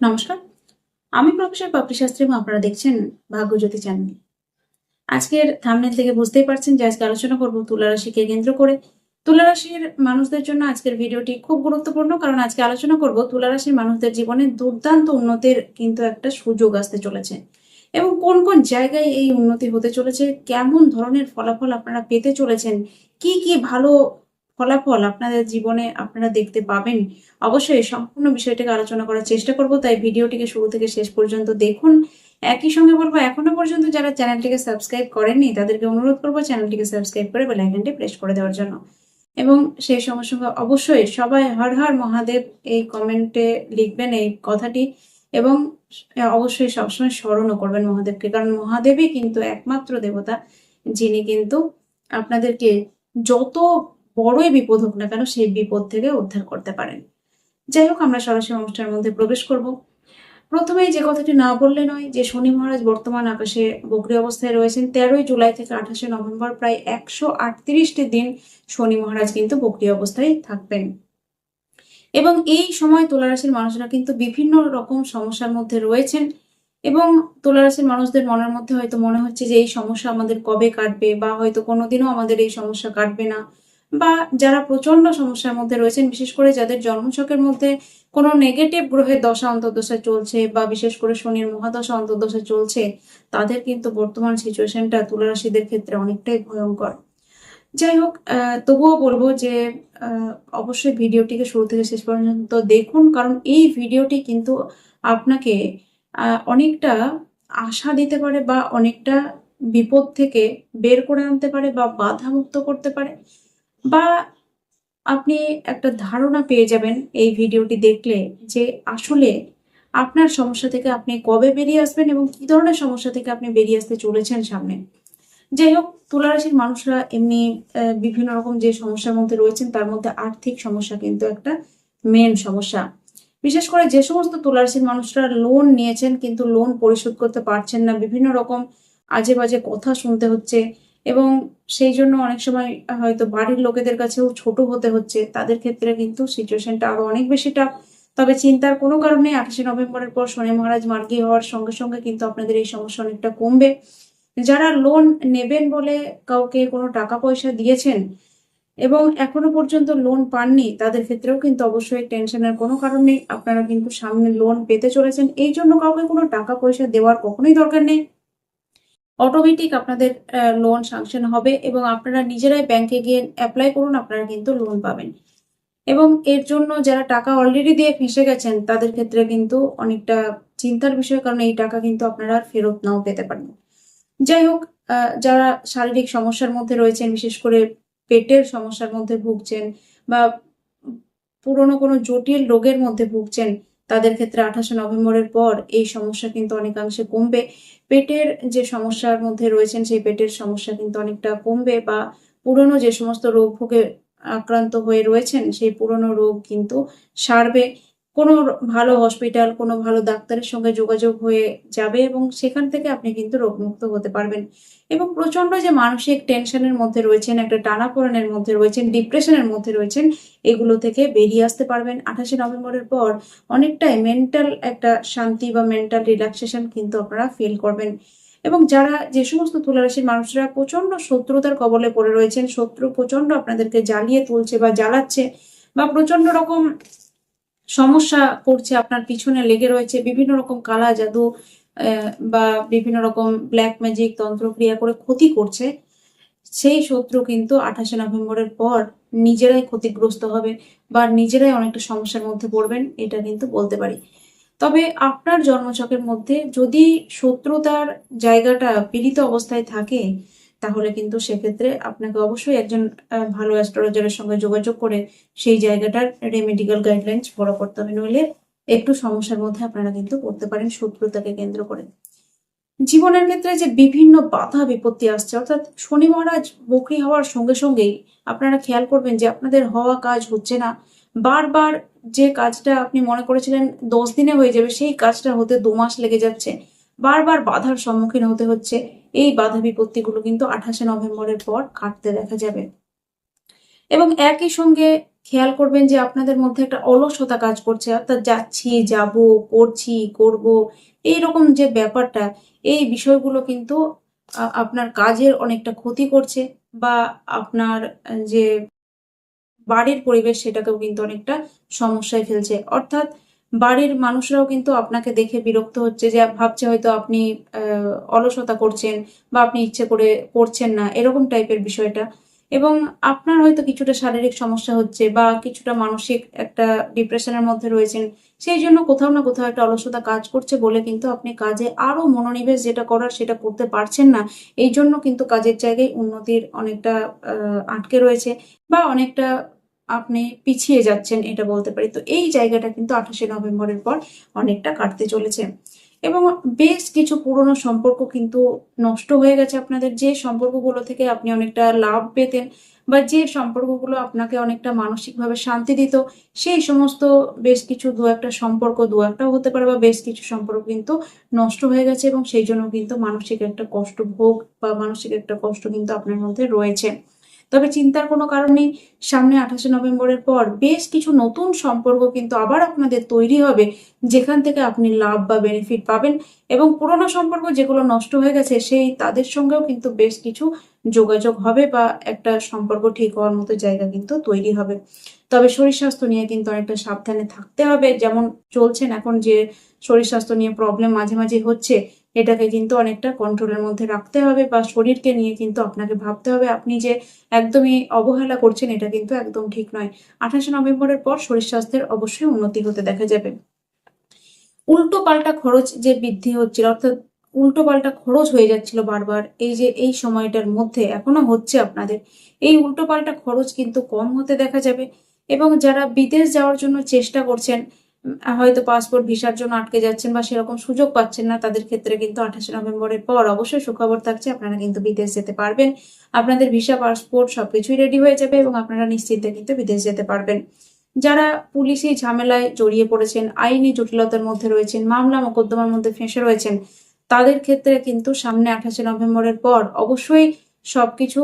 নমস্কার। আমি প্রফেসর পাপড়ি শাস্ত্রী আপনারা দেখছেন ভাগ্যজ্যোতি চ্যানেল। আজকের থামনেল থেকে বুঝতেই পারছেন যে আজকে আলোচনা করব তুলা রাশিকে কেন্দ্র করে। তুলা রাশির মানুষদের জন্য আজকের ভিডিওটি খুব গুরুত্বপূর্ণ, কারণ আজকে আলোচনা করব তুলা রাশির মানুষদের জীবনে দুর্দান্ত উন্নতির কিন্তু একটা সুযোগ আসতে চলেছে। এবং কোন কোন জায়গায় এই উন্নতি হতে চলেছে, কেমন ধরনের ফলাফল আপনারা পেতে চলেছেন, কি কি ভালো ফলাফল আপনাদের জীবনে আপনারা দেখতে পাবেন। অবশ্যই সম্পূর্ণ বিষয়টাকে আলোচনা করার চেষ্টা করব, তাই ভিডিওটিকে শুরু থেকে শেষ পর্যন্ত দেখুন। একই সঙ্গে বলব, এখনও পর্যন্ত যারা চ্যানেলটিকে সাবস্ক্রাইব করেননি, তাদেরকে অনুরোধ করব চ্যানেলটিকে সাবস্ক্রাইব করে বেল আইকনটি প্রেস করে দেওয়ার জন্য। এবং সেই সঙ্গে সঙ্গে অবশ্যই সবাই হর হর মহাদেব এই কমেন্টে লিখবেন এই কথাটি এবং অবশ্যই সবসময় স্মরণও করবেন মহাদেবকে, কারণ মহাদেবই কিন্তু একমাত্র দেবতা যিনি কিন্তু আপনাদেরকে যত বড়ই বিপদ হোক না কেন, সেই বিপদ থেকে উদ্ধার করতে পারেন। যাই হোক, আমরা সরাসরি অনুষ্ঠানের মধ্যে প্রবেশ করব। প্রথমেই যে কথাটি না বললে নয়, যে শনি মহারাজ বর্তমান আকাশে বকরি অবস্থায় রয়েছেন, তেরোই জুলাই থেকে আঠাশে নভেম্বর প্রায় একশো আটত্রিশটি দিন শনি মহারাজ কিন্তু বকরি অবস্থায় থাকবেন। এবং এই সময় তুলারাশির মানুষরা কিন্তু বিভিন্ন রকম সমস্যার মধ্যে রয়েছেন এবং তুলারাশির মানুষদের মনের মধ্যে হয়তো মনে হচ্ছে যে এই সমস্যা আমাদের কবে কাটবে বা হয়তো কোনোদিনও আমাদের এই সমস্যা কাটবে না। বা যারা প্রচণ্ড সমস্যার মধ্যে রয়েছেন, বিশেষ করে যাদের জন্মছকের মধ্যে কোনো নেগেটিভ গ্রহের দশা, অন্তর্দশা চলছে বা বিশেষ করে শনির মহাদশা, অন্তর্দশা চলছে, তাদের কিন্তু বর্তমান সিচুয়েশনটা তুলারাশিদের ক্ষেত্রে অনেকটাই ভয়ঙ্কর। যাই হোক তবুও বলব যে অবশ্যই ভিডিওটিকে শুরু থেকে শেষ পর্যন্ত দেখুন, কারণ এই ভিডিওটি কিন্তু আপনাকে অনেকটা আশা দিতে পারে বা অনেকটা বিপদ থেকে বের করে আনতে পারে বা বাধা মুক্ত করতে পারে। বা আপনি একটা ধারণা পেয়ে যাবেন এই ভিডিওটি দেখলে যে আসলে আপনার সমস্যা থেকে আপনি কবে বেরিয়ে আসবেন এবং কি ধরনের সমস্যা থেকে আপনি বেরিয়ে আসতে চলেছেন সামনে। যাই হোক, তুলারাশির মানুষরা এমনি বিভিন্ন রকম যে সমস্যার মধ্যে রয়েছেন, তার মধ্যে আর্থিক সমস্যা কিন্তু একটা মেন সমস্যা। বিশেষ করে যে সমস্ত তুলারাশির মানুষরা লোন নিয়েছেন, কিন্তু লোন পরিশোধ করতে পারছেন না। বিভিন্ন রকম আজে বাজে কথা শুনতে হচ্ছে। এবং সেই জন্য অনেক সময় হয়তো বাড়ির লোকেদের কাছেও ছোট হতে হচ্ছে। তাদের ক্ষেত্রে কিন্তু সিচুয়েশনটা আরও অনেক বেশি টাফ তবে চিন্তার কোনো কারণ আঠাশে নভেম্বরের পর শনি মহারাজ মার্গী হওয়ার সঙ্গে সঙ্গে কিন্তু আপনাদের এই সমস্যা অনেকটা কমবে। যারা লোন নেবেন বলে কাউকে কোনো টাকা পয়সা দিয়েছেন এবং এখনও পর্যন্ত লোন পাননি, তাদের ক্ষেত্রেও কিন্তু অবশ্যই টেনশনের কোনো কারণ নেই। আপনারা কিন্তু সামনে লোন পেতে চলেছেন। এই জন্য কাউকে কোনো টাকা পয়সা দেওয়ার কখনোই দরকার নেই। অটোমেটিক আপনাদের লোন সাংশন হবে এবং আপনারা নিজেরাই ব্যাংকে গিয়ে অ্যাপ্লাই করুন, আপনারা কিন্তু লোন পাবেন। এবং এর জন্য যারা টাকা অলরেডি দিয়ে ফেঁসে গেছেন, তাদের ক্ষেত্রে কিন্তু অনেকটা চিন্তার বিষয়, কারণ এই টাকা কিন্তু আপনারা ফেরত নাও পেতে পারেন যাই হোক যারা শারীরিক সমস্যার মধ্যে রয়েছেন, বিশেষ করে পেটের সমস্যার মধ্যে ভুগছেন বা পুরনো কোনো জটিল রোগের মধ্যে ভুগছেন তাদের ক্ষেত্রে আঠাশে নভেম্বরের পর এই সমস্যা কিন্তু অনেকাংশে কমবে। পেটের যে সমস্যার মধ্যে রয়েছেন, সেই পেটের সমস্যা কিন্তু অনেকটা কমবে বা পুরনো যে সমস্ত রোগ ভোগে আক্রান্ত হয়ে রয়েছেন, সেই পুরনো রোগ কিন্তু সারবে। কোনো ভালো হসপিটাল কোনো ভালো ডাক্তারের সঙ্গে যোগাযোগ হয়ে যাবে এবং সেখান থেকে আপনি কিন্তু রোগমুক্ত হতে পারবেন। এবং প্রচণ্ড যে মানসিক টেনশনের মধ্যে রয়েছেন, একটা টানাপোড়েনের মধ্যে রয়েছেন ডিপ্রেশনের মধ্যে রয়েছেন, এগুলো থেকে বেরিয়ে আসতে পারবেন। আঠাশে নভেম্বরের পর অনেকটাই মেন্টাল একটা শান্তি বা মেন্টাল রিল্যাক্সেশন কিন্তু আপনারা ফিল করবেন। এবং যারা যে সমস্ত তুলারাশির মানুষরা প্রচণ্ড শত্রুতার কবলে পড়ে রয়েছেন, শত্রু প্রচণ্ড আপনাদেরকে জ্বালিয়ে তুলছে বা জ্বালাচ্ছে বা প্রচণ্ড রকম সমস্যা করছে, আপনার পিছনে লেগে রয়েছে বিভিন্ন রকম কালা জাদু বা বিভিন্ন রকম ব্ল্যাক ম্যাজিক তন্ত্রক্রিয়া করে ক্ষতি করছে। সেই শত্রু কিন্তু আঠাশে নভেম্বরের পর নিজেরাই ক্ষতিগ্রস্ত হবে বা নিজেরাই অনেকটা সমস্যার মধ্যে পড়বেন, এটা কিন্তু বলতে পারি। তবে আপনার জন্মচকের মধ্যে যদি শত্রুতার জায়গাটা পীড়িত অবস্থায় থাকে তাহলে কিন্তু সেক্ষেত্রে আপনাকে অবশ্যই একজন ভালো অ্যাস্ট্রোলজারের সঙ্গে যোগাযোগ করে সেই জায়গাটার রেমেডিক্যাল গাইডলাইন্স ফলো করতে হবে। নইলে একটু সমস্যার মধ্যে আপনারা কিন্তু পড়তে পারেন, শত্রুতাকে কেন্দ্র করে। জীবনের ক্ষেত্রে যে বিভিন্ন বাধা বিপত্তি আসছে, অর্থাৎ শনি মহারাজ বকরি হওয়ার সঙ্গে সঙ্গেই আপনারা খেয়াল করবেন যে আপনাদের হওয়া কাজ হচ্ছে না। বারবার যে কাজটা আপনি মনে করেছিলেন দশ দিনে হয়ে যাবে, সেই কাজটা হতে দু মাস লেগে যাচ্ছে। বারবার বাধার সম্মুখীন হতে হচ্ছে। এই বাধা বিপত্তিগুলো কিন্তু আঠাশে নভেম্বরের পর কাটতে দেখা যাবে। এবং একই সঙ্গে খেয়াল করবেন যে আপনাদের মধ্যে একটা অলসতা কাজ করছে, অর্থাৎ যাচ্ছি, যাব, করছি, করব এই রকম যে ব্যাপারটা, এই বিষয়গুলো কিন্তু আপনার কাজের অনেকটা ক্ষতি করছে বা আপনার যে বাড়ির পরিবেশ সেটাকেও কিন্তু অনেকটা সমস্যায় ফেলছে। অর্থাৎ বাড়ির মানুষরাও কিন্তু আপনাকে দেখে বিরক্ত হচ্ছে যে ভাবছে হয়তো আপনি অলসতা করছেন বা আপনি ইচ্ছে করে করছেন না, এরকম টাইপের বিষয়টা। এবং আপনার হয়তো কিছুটা শারীরিক সমস্যা হচ্ছে বা কিছুটা মানসিক একটা ডিপ্রেশনের মধ্যে রয়েছেন, সেই জন্য কোথাও না কোথাও একটা অলসতা কাজ করছে বলে কিন্তু আপনি কাজে আরও মনোনিবেশ যেটা করার সেটা করতে পারছেন না, এই জন্য কিন্তু কাজের জায়গায় উন্নতির অনেকটা আটকে রয়েছে বা অনেকটা আপনি পিছিয়ে যাচ্ছেন, এটা বলতে পারি। তো এই জায়গাটা কিন্তু আঠাশে নভেম্বরের পর অনেকটা কাটতে চলেছে। এবং বেশ কিছু পুরনো সম্পর্ক কিন্তু নষ্ট হয়ে গেছে আপনাদের। যে সম্পর্কগুলো থেকে আপনি অনেকটা লাভ পেতেন বা যে সম্পর্কগুলো আপনাকে অনেকটা মানসিকভাবে শান্তি দিত, সেই সমস্ত বেশ কিছু দু একটা সম্পর্ক, দু একটাও হতে পারে বা বেশ কিছু সম্পর্ক কিন্তু নষ্ট হয়ে গেছে এবং সেই জন্য কিন্তু মানসিক একটা কষ্ট ভোগ বা মানসিক একটা কষ্ট কিন্তু আপনার মধ্যে রয়েছে। তবে চিন্তার কোনো কারণ নেই। সামনে আঠাশে নভেম্বরের পর বেশ কিছু নতুন সম্পর্ক কিন্তু আবার আপনাদের তৈরি হবে, যেখান থেকে আপনি লাভ বা বেনিফিট পাবেন এবং পুরোনো সম্পর্ক যেগুলো নষ্ট হয়ে গেছে, সেই তাদের সঙ্গেও কিন্তু বেশ কিছু যোগাযোগ হবে বা একটা সম্পর্ক ঠিক হওয়ার মতো জায়গা কিন্তু তৈরি হবে। তবে শরীর স্বাস্থ্য নিয়ে কিন্তু অনেকটা সাবধানে থাকতে হবে। যেমন চলছেন এখন যে শরীর স্বাস্থ্য নিয়ে প্রবলেম মাঝে মাঝে হচ্ছে এটাকে কিন্তু অনেকটা কন্ট্রোলের মধ্যে রাখতে হবে বা শরীরকে নিয়ে কিন্তু আপনাকে ভাবতে হবে। আপনি যে একদমই অবহেলা করছেন, এটা কিন্তু একদম ঠিক নয়। আঠাশে নভেম্বরের পর শরীর স্বাস্থ্যের অবশ্যই উন্নতি হতে দেখা যাবে। উল্টো পাল্টা খরচ যে বৃদ্ধি হচ্ছিল, অর্থাৎ উল্টো পাল্টা খরচ হয়ে যাচ্ছিল বারবার, এই যে এই সময়টার মধ্যে এখনও হচ্ছে আপনাদের, এই উল্টো পাল্টা খরচ কিন্তু কম হতে দেখা যাবে। এবং যারা বিদেশ যাওয়ার জন্য চেষ্টা করছেন হয়তো পাসপোর্ট ভিসার জন্য আটকে যাচ্ছেন বা সেরকম সুযোগ পাচ্ছেন না, তাদের ক্ষেত্রে কিন্তু আঠাশে নভেম্বরের পর অবশ্যই সুখবর থাকছে। আপনারা কিন্তু বিদেশ যেতে পারবেন। আপনাদের ভিসা পাসপোর্ট সবকিছুই রেডি হয়ে যাবে এবং আপনারা নিশ্চিন্তে কিন্তু বিদেশ যেতে পারবেন। যারা পুলিশি ঝামেলায় জড়িয়ে পড়েছেন, আইনি জটিলতার মধ্যে রয়েছেন, মামলা মোকদ্দমার মধ্যে ফেঁসে রয়েছেন, তাদের ক্ষেত্রে কিন্তু সামনে আঠাশে নভেম্বরের পর অবশ্যই সবকিছু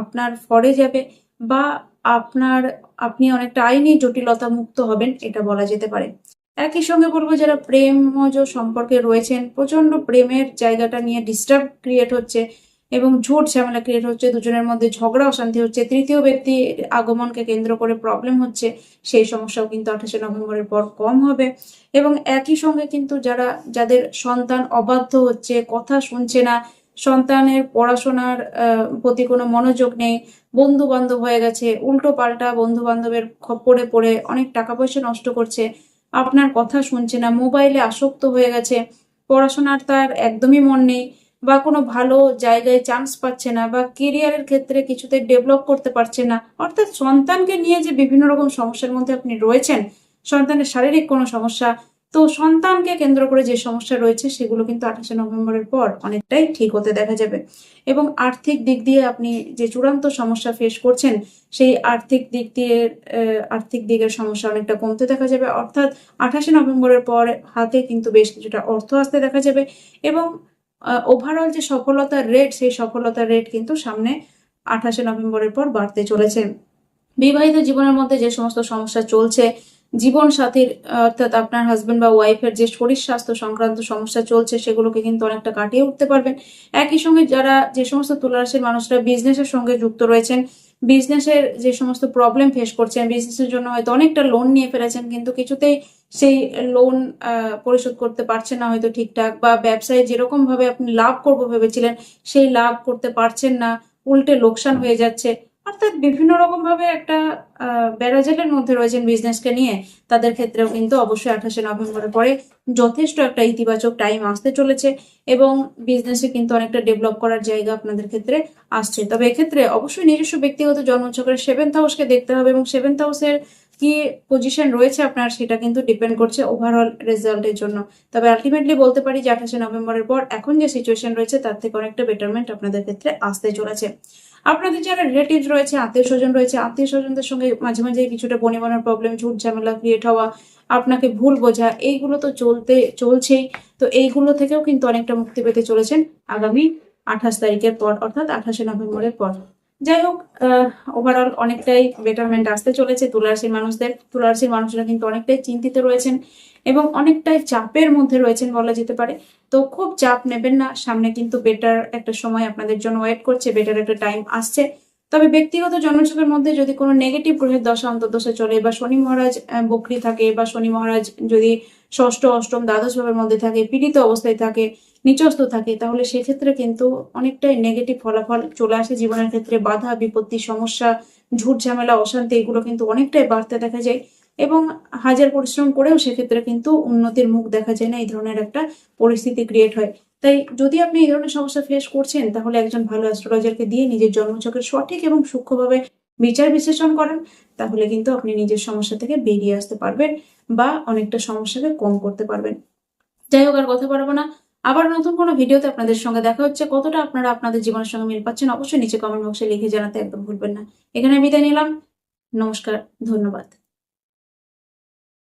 আপনার ফরে যাবে বা আপনার, আপনি অনেকটা আইনি জটিলতা মুক্ত হবেন, এটা বলা যেতে পারে। একই সঙ্গে বলব, যারা প্রেমজ সম্পর্কে রয়েছেন প্রচণ্ড প্রেমের জায়গাটা নিয়ে ডিস্টার্ব ক্রিয়েট হচ্ছে এবং ঝুট ঝামেলা ক্রিয়েট হচ্ছে, দুজনের মধ্যে ঝগড়া, অশান্তি হচ্ছে, তৃতীয় ব্যক্তি আগমনকে কেন্দ্র করে প্রবলেম হচ্ছে, সেই সমস্যাও কিন্তু আঠাশে নভেম্বরের পর কম হবে। এবং একই সঙ্গে কিন্তু যারা, যাদের সন্তান অবাধ্য হচ্ছে, কথা শুনছে না সন্তানের পড়াশোনার প্রতি কোনো মনোযোগ নেই বন্ধু বান্ধব হয়ে গেছে উল্টো পাল্টা বন্ধু বান্ধবের খপ্পরে পড়ে অনেক টাকা পয়সা নষ্ট করছে, আপনার কথা শুনছে না, মোবাইলে আসক্ত হয়ে গেছে, পড়াশোনার তার একদমই মন নেই, বা কোনো ভালো জায়গায় চান্স পাচ্ছে না, বা কেরিয়ারের ক্ষেত্রে কিছুতে ডেভেলপ করতে পারছে না, অর্থাৎ সন্তানকে নিয়ে যে বিভিন্ন রকম সমস্যার মধ্যে আপনি রয়েছেন, সন্তানের শারীরিক কোনো সমস্যা তো সন্তানকে কেন্দ্র করে যে সমস্যা রয়েছে, সেগুলো কিন্তু আঠাশে নভেম্বরের পর অনেকটাই ঠিক হতে দেখা যাবে। এবং আর্থিক দিক দিয়ে আপনি যে চূড়ান্ত সমস্যা ফেস করছেন, সেই আর্থিক দিক দিয়ে আর্থিক দিকের সমস্যা অনেকটা কমতে দেখা যাবে। অর্থাৎ আঠাশে নভেম্বরের পর হাতে কিন্তু বেশ কিছুটা অর্থ আসতে দেখা যাবে এবং ওভারঅল যে সফলতার রেট সেই সফলতার রেট কিন্তু সামনে আঠাশে নভেম্বরের পর বাড়তে চলেছে। বিবাহিত জীবনের মধ্যে যে সমস্ত সমস্যা চলছে জীবন সাথীর অর্থাৎ আপনার হাজবেন্ড বা ওয়াইফের যে শরীর স্বাস্থ্য সংক্রান্ত সমস্যা চলছে, সেগুলোকে কিন্তু অনেকটা কাটিয়ে উঠতে পারবেন। একই সঙ্গে যারা যে সমস্ত তুলারাশির মানুষরা বিজনেসের সঙ্গে যুক্ত রয়েছেন বিজনেসের যে সমস্ত প্রবলেম ফেস করছেন বিজনেসের জন্য হয়তো অনেকটা লোন নিয়ে ফেলেছেন, কিন্তু কিছুতেই সেই লোন পরিশোধ করতে পারছেন না হয়তো ঠিকঠাক, বা ব্যবসায় যেরকম ভাবে আপনি লাভ করব ভেবেছিলেন, সেই লাভ করতে পারছেন না, উল্টে লোকসান হয়ে যাচ্ছে। অর্থাৎ বিভিন্ন রকম ভাবে একটা বেড়াজালের মধ্যে রয়েছেন বিজনেসকে নিয়ে। তাদের ক্ষেত্রেও কিন্তু অবশ্যই আঠাশে নভেম্বরের পরে যথেষ্ট একটা ইতিবাচক টাইম আসতে চলেছে এবং বিজনেসে কিন্তু অনেকটা ডেভেলপ করার জায়গা আপনাদের ক্ষেত্রে আসছে। তবে এক্ষেত্রে অবশ্যই নিজস্ব ব্যক্তিগত জন্মচক্রের সেভেন্থ হাউসকে দেখতে হবে এবং সেভেন্থ হাউসের কি পজিশন রয়েছে আপনার সেটা কিন্তু ডিপেন্ড করছে ওভারঅল রেজাল্টের জন্য। তবে আলটিমেটলি বলতে পারি যে আঠাশে নভেম্বরের পর এখন যে সিচুয়েশন রয়েছে তার থেকে অনেকটা বেটারমেন্ট আপনাদের ক্ষেত্রে আসতে চলেছে। আপনাদের যারা রিলেটিভ রয়েছে আত্মীয় স্বজন রয়েছে আত্মীয় স্বজনদের সঙ্গে মাঝে মাঝে কিছুটা বনিবনার প্রবলেম ঝুট ঝামেলা ক্রিয়েট হওয়া, আপনাকে ভুল বোঝা, এইগুলো তো চলতে, চলছেই। তো এইগুলো থেকেও কিন্তু অনেকটা মুক্তি পেতে চলেছেন আগামী আঠাশ তারিখের পর, অর্থাৎ আঠাশে নভেম্বরের পর। যাই হোক ওভারঅল অনেকটাই বেটারমেন্ট আসতে চলেছে তুলারাশির মানুষদের। তুলারাশির মানুষরা কিন্তু অনেকটাই চিন্তিত রয়েছেন এবং অনেকটাই চাপের মধ্যে রয়েছেন বলা যেতে পারে। তো খুব চাপ নেবেন না, সামনে কিন্তু বেটার একটা সময় আপনাদের জন্য ওয়েট করছে বেটার একটা টাইম আসছে। তবে ব্যক্তিগত জন্মছকের মধ্যে যদি কোনো নেগেটিভ গ্রহের দশা, অন্তর্দশা চলে বা শনি মহারাজ বকরি থাকে বা শনি মহারাজ যদি ষষ্ঠ, অষ্টম, দ্বাদশ ভাবের মধ্যে থাকে, পীড়িত অবস্থায় থাকে নিচস্থ থাকে, তাহলে সেক্ষেত্রে কিন্তু অনেকটাই নেগেটিভ ফলাফল চলে আসে জীবনের ক্ষেত্রে, বাধা, বিপত্তি, সমস্যা, ঝুট ঝামেলা, অশান্তি, এগুলো কিন্তু অনেকটাই বাড়তে দেখা যায়। এবং হাজার পরিশ্রম করেও সেক্ষেত্রে কিন্তু উন্নতির মুখ দেখা যায় না, এই ধরনের একটা পরিস্থিতি ক্রিয়েট হয়। তাই যদি আপনি এই ধরনের সমস্যা ফেস করছেন, তাহলে একজন ভালো অ্যাস্ট্রোলজারকে দিয়ে নিজের জন্মছকের সঠিক এবং সূক্ষ্মভাবে বিচার বিশ্লেষণ করেন, তাহলে কিন্তু আপনি নিজের সমস্যা থেকে বেরিয়ে আসতে পারবেন বা অনেকটা সমস্যাকে কম করতে পারবেন। যাই হোক, আর কথা বাড়াবো না। আবার নতুন কোনো ভিডিওতে আপনাদের সঙ্গে দেখা হচ্ছে। কতটা আপনারা আপনাদের জীবনের সঙ্গে মিল পাচ্ছেন অবশ্যই নিচে কমেন্ট বক্সে লিখে জানাতে একদম ভুলবেন না। এখানে বিদায় নিলাম। নমস্কার, ধন্যবাদ।